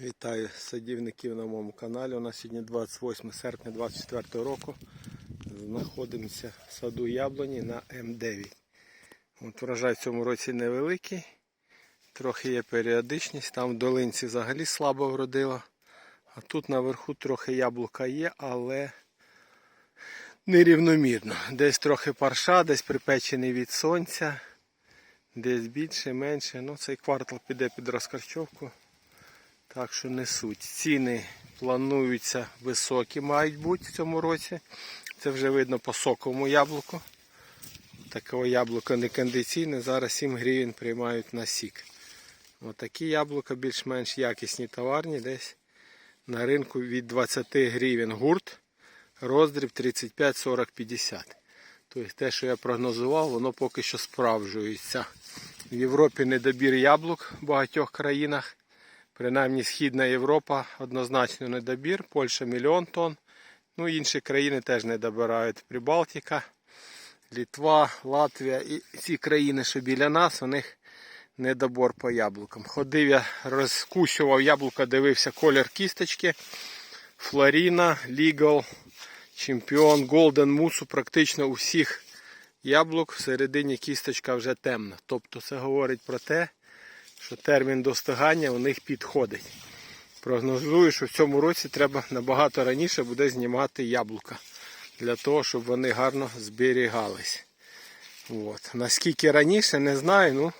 Вітаю садівників на моєму каналі. У нас сьогодні 28 серпня 2024 року. Знаходимося в саду яблуні на М9. От врожай в цьому році невеликий, трохи є періодичність. Там в долинці взагалі слабо вродило. А тут наверху трохи яблука є, але нерівномірно. Десь трохи парша, десь припечений від сонця, десь більше, менше. Ну, цей квартал піде під розкарчовку. Так що несуть. Ціни плануються високі, мають бути в цьому році. Це вже видно по соковому яблуку. Такого яблука не кондиційне, зараз 7 гривень приймають на сік. Отакі яблука більш-менш якісні товарні, десь на ринку від 20 гривень гурт, роздріб 35, 40, 50. Тобто те, що я прогнозував, воно поки що справджується. В Європі недобір яблук в багатьох країнах. Принаймні Східна Європа однозначно недобір, Польща мільйон тонн. Ну, інші країни теж не добирають. Прибалтика, Літва, Латвія і ці країни, що біля нас, у них недобор по яблукам. Ходив я, розкущував яблука, дивився колір кісточки. Флоріна, Лігал, Чемпіон, Голден Мусу. Практично у всіх яблук всередині кісточка вже темна. Тобто це говорить про те, що термін достигання у них підходить. Прогнозую, що в цьому році треба набагато раніше буде знімати яблука для того, щоб вони гарно зберігались. От. Наскільки раніше, не знаю, ну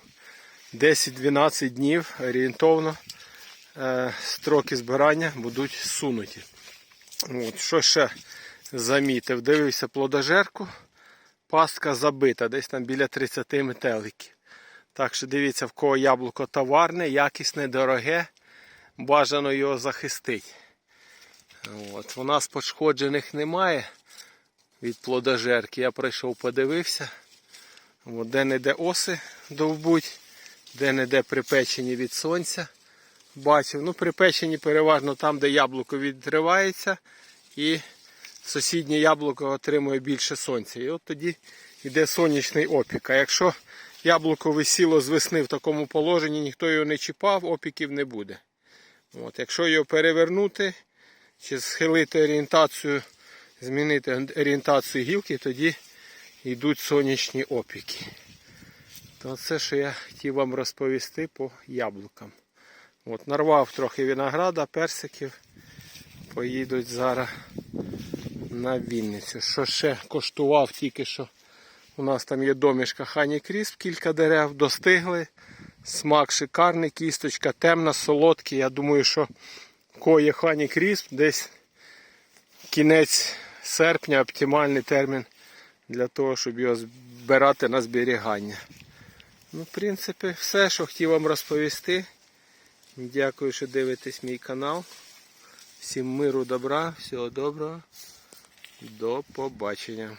10-12 днів орієнтовно е, строки збирання будуть сунуті. От. Що ще замітив? Дивився плодожерку, пастка забита, десь там біля 30 метеликів. Так що дивіться, в кого яблуко товарне, якісне, дороге, бажано його захистити. От. У нас пошкоджених немає від плодожерки. Я прийшов, подивився. От, де-не-де оси довбуть, де-не-де припечені від сонця. Бачив. Ну, припечені переважно там, де яблуко відривається, і сусіднє яблуко отримує більше сонця. І от тоді йде сонячний опік. А якщо яблуко висіло з весни в такому положенні, ніхто його не чіпав, опіків не буде. От, Якщо його перевернути чи схилити орієнтацію, змінити орієнтацію гілки, тоді йдуть сонячні опіки. То це, що я хотів вам розповісти по яблукам. От, Нарвав трохи винограда, персиків. Поїдуть зараз на Вінницю. Що ще коштував тільки що. У нас там є домішка Хані Крісп, кілька дерев достигли. Смак шикарний, кісточка темна, солодкий. Я думаю, що кого Хані Крісп, десь кінець серпня оптимальний термін для того, щоб його збирати на зберігання. Ну, в принципі, все, що хотів вам розповісти. Дякую, що дивитесь мій канал. Всім миру, добра, всього доброго. До побачення.